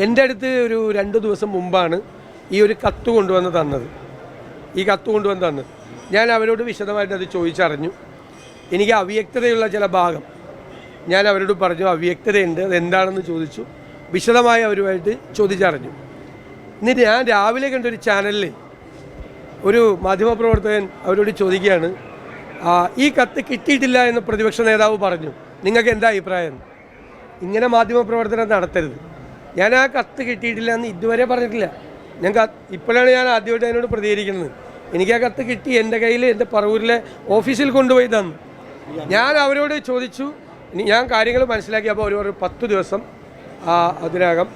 എന്റെ അടുത്ത് ഒരു രണ്ട് ദിവസം മുമ്പാണ് ഈ ഒരു കത്ത് കൊണ്ടുവന്ന് തന്നത്. ഈ കത്ത് കൊണ്ടുവന്ന് തന്നത്. ഞാൻ അവരോട് വിശദമായിട്ട് അത് ചോദിച്ചറിഞ്ഞു. എനിക്ക് അവ്യക്തതയുള്ള ചില ഭാഗം. ഞാൻ അവരോട് പറഞ്ഞു അവ്യക്തതയുണ്ട്. അതെന്താണെന്ന് ചോദിച്ചു. വിശദമായി അവരുമായിട്ട് ചോദിച്ചറിഞ്ഞു. എന്നിട്ട് ഞാൻ രാവിലെ കണ്ടൊരു ചാനലിൽ ഒരു മാധ്യമപ്രവർത്തകൻ അവരോട് ചോദിക്കുകയാണ് ഈ കത്ത് കിട്ടിയിട്ടില്ല എന്ന് പ്രതിപക്ഷ നേതാവ് പറഞ്ഞു. നിങ്ങൾക്ക് എന്താ അഭിപ്രായം? ഇങ്ങനെ മാധ്യമപ്രവർത്തനം നടത്തരുത്. ഞാൻ ആ കത്ത് കിട്ടിയിട്ടില്ല എന്ന് ഇതുവരെ പറഞ്ഞിട്ടില്ല. ഞാൻ ഇപ്പോഴാണ് ഞാൻ ആദ്യമായിട്ട് അതിനോട് പ്രതികരിക്കുന്നത്. എനിക്ക് ആ കത്ത് കിട്ടി എന്റെ കയ്യിൽ എന്റെ പറവൂരിലെ ഓഫീസിൽ കൊണ്ടുപോയി തന്നു ഞാൻ അവരോട് ചോദിച്ചു ഞാൻ കാര്യങ്ങൾ മനസ്സിലാക്കിയപ്പോൾ അവർ ഒരു പത്ത് ദിവസം അതിനകം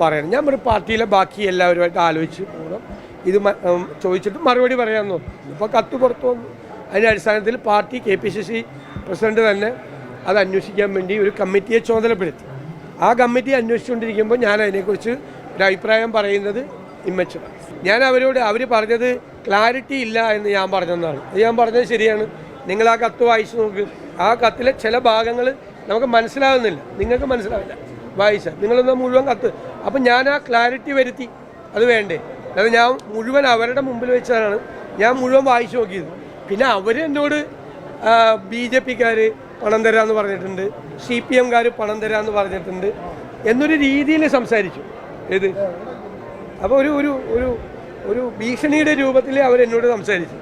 പറയണം. ഞാൻ ഒരു പാർട്ടിയിലെ ബാക്കി എല്ലാവരുമായിട്ട് ആലോചിച്ച് പോകണം ഇത് ചോദിച്ചിട്ട് മറുപടി പറയാമെന്ന്? ഇപ്പോൾ കത്ത് പുറത്തു വന്നു. അതിന്റെ അടിസ്ഥാനത്തിൽ party K P C C president തന്നെ അത് അന്വേഷിക്കാൻ വേണ്ടി ഒരു കമ്മിറ്റിയെ ചുമതലപ്പെടുത്തി. ആ കമ്മിറ്റി അന്വേഷിച്ചുകൊണ്ടിരിക്കുമ്പോൾ ഞാൻ അതിനെക്കുറിച്ച് ഒരു അഭിപ്രായം പറയുന്നത് ഇമ്മച്ചു ഞാൻ അവരോട് അവർ പറഞ്ഞത് ക്ലാരിറ്റി ഇല്ല എന്ന് ഞാൻ പറഞ്ഞതാണ്. ഞാൻ പറഞ്ഞത് ശരിയാണ്. നിങ്ങൾ ആ കത്ത് വായിച്ചു നോക്ക്. ആ കത്തിലെ ചില ഭാഗങ്ങൾ നമുക്ക് മനസ്സിലാകുന്നില്ല. നിങ്ങൾക്ക് മനസ്സിലാവില്ല. വായിച്ച. നിങ്ങളൊന്ന് മുഴുവൻ കത്ത്? അപ്പം ഞാൻ ആ ക്ലാരിറ്റി വരുത്തി. അത് വേണ്ടേ? അത് ഞാൻ മുഴുവൻ അവരുടെ മുമ്പിൽ വെച്ചതാണ് ഞാൻ മുഴുവൻ വായിച്ചു നോക്കിയത്. പിന്നെ അവർ എന്നോട് ബി ജെ പിക്കാർ പണം തരാമെന്ന് പറഞ്ഞിട്ടുണ്ട്. സി പി എംകാർ പണം തരാമെന്ന് പറഞ്ഞിട്ടുണ്ട്. എന്നൊരു രീതിയിൽ സംസാരിച്ചു. ഏത്? അപ്പോൾ ഒരു ഒരു ഒരു ഒരു ഭീഷണിയുടെ രൂപത്തിൽ അവർ എന്നോട് സംസാരിച്ചു.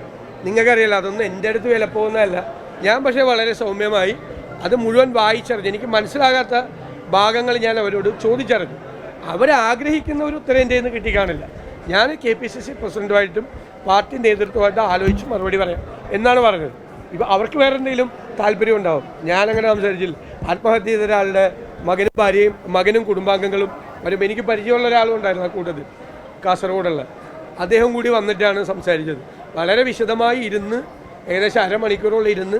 നിങ്ങൾക്കറിയില്ല അതൊന്നും എന്റെ അടുത്ത് വില പോകുന്നതല്ല. ഞാൻ പക്ഷേ വളരെ സൗമ്യമായി അത് മുഴുവൻ വായിച്ചറിഞ്ഞു. എനിക്ക് മനസ്സിലാകാത്ത ഭാഗങ്ങൾ ഞാൻ അവരോട് ചോദിച്ചറിഞ്ഞു. അവരാഗ്രഹിക്കുന്ന ഒരു ഉത്തരം എന്റെ നിന്ന് കിട്ടിക്കാണില്ല. ഞാൻ കെ പി സി സി പ്രസിഡന്റുമായിട്ടും പാർട്ടി നേതൃത്വമായിട്ടും ആലോചിച്ച് മറുപടി പറയാം. എന്നാണ് പറഞ്ഞത്. ഇപ്പം അവർക്ക് വേറെ എന്തെങ്കിലും താല്പര്യം ഉണ്ടാവും. ഞാനങ്ങനെ സംസാരിച്ചില്ല. ആത്മഹത്യ ചെയ്ത ഒരാളുടെ മകനും ഭാര്യയും മകനും കുടുംബാംഗങ്ങളും വരും എനിക്ക് പരിചയമുള്ള ഒരാളും ഉണ്ടായിരുന്നു ആ കൂട്ടത്തിൽ കാസർഗോഡുള്ള. അദ്ദേഹം കൂടി വന്നിട്ടാണ് സംസാരിച്ചത്. വളരെ വിശദമായി ഇരുന്ന് ഏകദേശം അരമണിക്കൂറോളം ഇരുന്ന്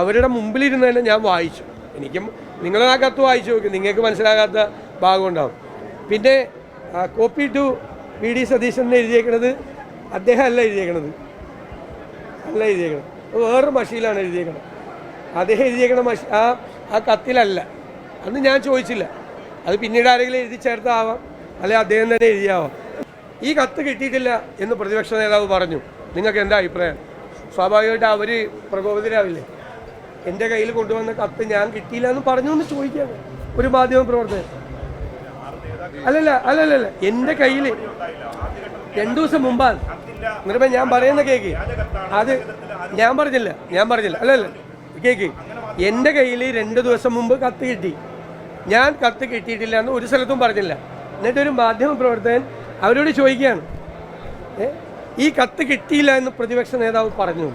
അവരുടെ മുമ്പിലിരുന്ന് തന്നെ ഞാൻ വായിച്ചു. എനിക്കും നിങ്ങൾ ആ കത്ത് വായിച്ചു നോക്കി നിങ്ങൾക്ക് മനസ്സിലാകാത്ത ഭാഗം ഉണ്ടാവും. പിന്നെ copy to V D Satheesan എഴുതിയേക്കണത് അദ്ദേഹം അല്ല എഴുതിയേക്കണത്. അല്ല എഴുതിയേക്കണം അത് വേറൊരു മഷിയിലാണ് എഴുതിയേക്കണത്. അദ്ദേഹം എഴുതിയേക്കണ മഷി ആ ആ കത്തിലല്ല. അന്ന് ഞാൻ ചോദിച്ചില്ല. അത് പിന്നീട് ആരെങ്കിലും എഴുതി ചേർത്താവാം. അല്ലെ അദ്ദേഹം തന്നെ എഴുതിയാവാം. ഈ കത്ത് കിട്ടിയിട്ടില്ല എന്ന് പ്രതിപക്ഷ നേതാവ് പറഞ്ഞു. നിങ്ങൾക്ക് എന്താ അഭിപ്രായം? സ്വാഭാവികമായിട്ട് അവർ പ്രകോപിതരാവില്ലേ? എന്റെ കയ്യിൽ കൊണ്ടുവന്ന കത്ത് ഞാൻ കിട്ടിയില്ല എന്ന് പറഞ്ഞു എന്ന് ചോദിക്കാം ഒരു മാധ്യമ പ്രവർത്തകൻ. അല്ലല്ല അല്ലല്ല എന്റെ കയ്യിൽ രണ്ടു ദിവസം മുമ്പാണ്. എന്നിട്ട് ഞാൻ പറയുന്ന കേക്ക്. അത് ഞാൻ പറഞ്ഞില്ല ഞാൻ പറഞ്ഞില്ല. അല്ലല്ല കേക്ക്. എന്റെ കയ്യിൽ രണ്ട് ദിവസം മുമ്പ് കത്ത് കിട്ടി. ഞാൻ കത്ത് കിട്ടിയിട്ടില്ല എന്ന് ഒരു സ്ഥലത്തും പറഞ്ഞില്ല. എന്നിട്ട് ഒരു മാധ്യമ പ്രവർത്തകൻ അവരോട് ചോദിക്കുകയാണ് ഈ കത്ത് കിട്ടിയില്ല എന്ന് പ്രതിപക്ഷ നേതാവ് പറഞ്ഞു.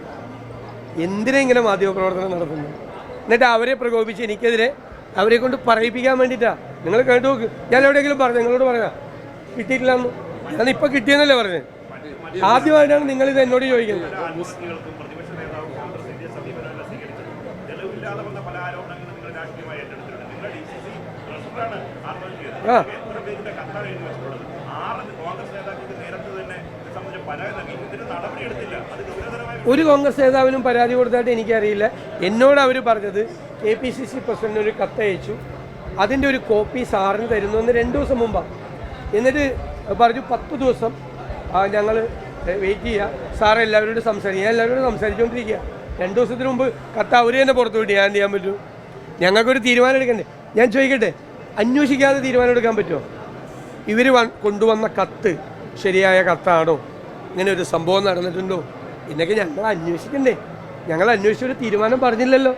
എന്തിനാ ഇങ്ങനെ മാധ്യമപ്രവർത്തനം നടത്തുന്നു എന്നിട്ട് അവരെ പ്രകോപിച്ച് എനിക്കെതിരെ അവരെ കൊണ്ട് പറയിപ്പിക്കാൻ വേണ്ടിയിട്ടാണ് നിങ്ങൾ കേട്ടു നോക്ക്. ഞാൻ എവിടെയെങ്കിലും പറഞ്ഞു നിങ്ങളോട് പറയാ കിട്ടിയിട്ടില്ല എന്ന് ഞാനിപ്പോൾ കിട്ടിയെന്നല്ലേ പറഞ്ഞത് ആദ്യമായിട്ടാണ് നിങ്ങളിത് എന്നോട് ചോദിക്കുന്നത് ആത്മഹത്യകൾക്കും പ്രതിപക്ഷ നേതാവും കോൺഗ്രസ് ഇന്ത്യ സമീപനമെല്ലാം സ്വീകരിച്ചത് തെളിവില്ലാതെ വന്ന പല ആരോപണങ്ങളും നിങ്ങൾ രാഷ്ട്രീയമായി ഏറ്റെടുത്തിട്ടുണ്ട് നിങ്ങൾ ഡി സി സി പ്രസിഡന്റാണ് ആത്മഹത്യ ചെയ്തത് ആ. എത്ര പേരുടെ കത്താണ് എഴുതി വെച്ചിട്ടുള്ളത് ആറ് കോൺഗ്രസ് നേതാക്കൾക്ക് നേരത്തെ തന്നെ ഇത് സംബന്ധിച്ച് പരാതി നൽകി ഇതിന് നടപടിയെടുത്തില്ല അത് ഗൗരവതരമായ ഒരു കോൺഗ്രസ് നേതാവിനും പരാതി കൊടുത്തായിട്ട് എനിക്കറിയില്ല. എന്നോട് അവർ പറഞ്ഞത് K P C C president ഒരു കത്തയച്ചു അതിന്റെ ഒരു കോപ്പി സാറിന് തരുന്നു എന്ന് രണ്ട് ദിവസം മുമ്പാണ് എന്നിട്ട് പറഞ്ഞു പത്ത് ദിവസം ഞങ്ങൾ വെയിറ്റ് ചെയ്യുക സാർ എല്ലാവരോടും സംസാരിക്കുക ഞാൻ എല്ലാവരോടും സംസാരിച്ചുകൊണ്ടിരിക്കുക രണ്ട് ദിവസത്തിന് മുമ്പ് കത്ത് അവർ തന്നെ പുറത്തു വിട്ട്. ഞാൻ ചെയ്യാൻ പറ്റും? ഞങ്ങൾക്കൊരു തീരുമാനം എടുക്കണ്ടേ? ഞാൻ ചോദിക്കട്ടെ അന്വേഷിക്കാതെ തീരുമാനമെടുക്കാൻ പറ്റുമോ? ഇവർ കൊണ്ടുവന്ന കത്ത് ശരിയായ കത്താണോ? ഇങ്ങനെ ഒരു സംഭവം നടന്നിട്ടുണ്ടോ? ഇന്നൊക്കെ ഞങ്ങൾ അന്വേഷിക്കണ്ടേ? ഞങ്ങൾ അന്വേഷിച്ച ഒരു തീരുമാനം പറഞ്ഞില്ലല്ലോ.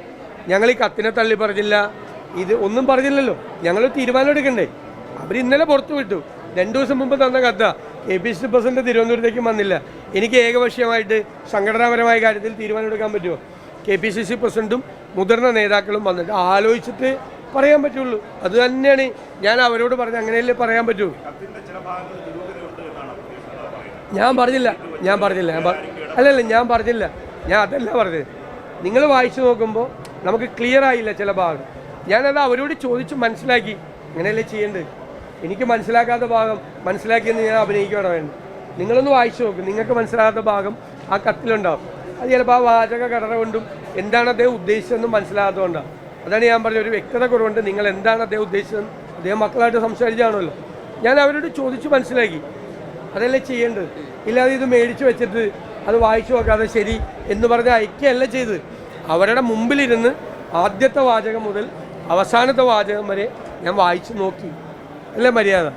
ഞങ്ങൾ ഈ കത്തിനെ തള്ളി പറഞ്ഞില്ല. ഇത് ഒന്നും പറഞ്ഞില്ലല്ലോ. ഞങ്ങൾ തീരുമാനം എടുക്കണ്ടേ? അവർ ഇന്നലെ പുറത്തു വിട്ടു. രണ്ടു ദിവസം മുമ്പ് തന്ന കത്ത. കെ പി സി പ്രസിഡന്റ് തിരുവനന്തപുരത്തേക്കും വന്നില്ല. എനിക്ക് ഏകപക്ഷീയമായിട്ട് സംഘടനാപരമായ കാര്യത്തിൽ തീരുമാനം എടുക്കാൻ പറ്റുമോ? കെ പി സി സി പ്രസിഡന്റും മുതിർന്ന നേതാക്കളും വന്നിട്ട് ആലോചിച്ചിട്ട് പറയാൻ പറ്റുള്ളൂ. അത് തന്നെയാണ് ഞാൻ അവരോട് പറഞ്ഞ അങ്ങനെയല്ലേ പറയാൻ പറ്റൂ. ഞാൻ പറഞ്ഞില്ല. ഞാൻ പറഞ്ഞില്ല. ഞാൻ അല്ലല്ല ഞാൻ പറഞ്ഞില്ല. ഞാൻ അതല്ല പറഞ്ഞത്. നിങ്ങൾ വായിച്ചു നോക്കുമ്പോൾ നമുക്ക് ക്ലിയർ ആയില്ല ചില ഭാഗം. ഞാനത് അവരോട് ചോദിച്ച് മനസ്സിലാക്കി. അങ്ങനെയല്ലേ ചെയ്യേണ്ടത്? എനിക്ക് മനസ്സിലാക്കാത്ത ഭാഗം മനസ്സിലാക്കിയെന്ന് ഞാൻ അഭിനയിക്കുകയാണ് വേണ്ടത് നിങ്ങളൊന്ന് വായിച്ചു നോക്കും. നിങ്ങൾക്ക് മനസ്സിലാകാത്ത ഭാഗം ആ കത്തിലുണ്ടാവും. അത് ചിലപ്പോൾ ആ വാചക ഘടന കൊണ്ടും എന്താണ് അദ്ദേഹം ഉദ്ദേശിച്ചതെന്നും മനസ്സിലാകാത്തതുകൊണ്ടാണ്. അതാണ് ഞാൻ പറഞ്ഞ ഒരു വ്യക്തത കുറവുണ്ട്. നിങ്ങൾ എന്താണ് അദ്ദേഹം ഉദ്ദേശിച്ചത് അദ്ദേഹം മക്കളായിട്ട് സംസാരിച്ചാണല്ലോ. ഞാൻ അവരോട് ചോദിച്ച് മനസ്സിലാക്കി. അതല്ലേ ചെയ്യേണ്ടത്? ഇല്ലാതെ ഇത് മേടിച്ച് വെച്ചിട്ട് അത് വായിച്ചു നോക്കാതെ ശരി എന്ന് പറഞ്ഞ് അയക്കുകയല്ല ചെയ്ത് അവരുടെ മുമ്പിലിരുന്ന് ആദ്യത്തെ വാചകം മുതൽ അവസാനത്തെ വാചകം വരെ ഞാൻ വായിച്ചു നോക്കി. അല്ലേ മര്യാദ?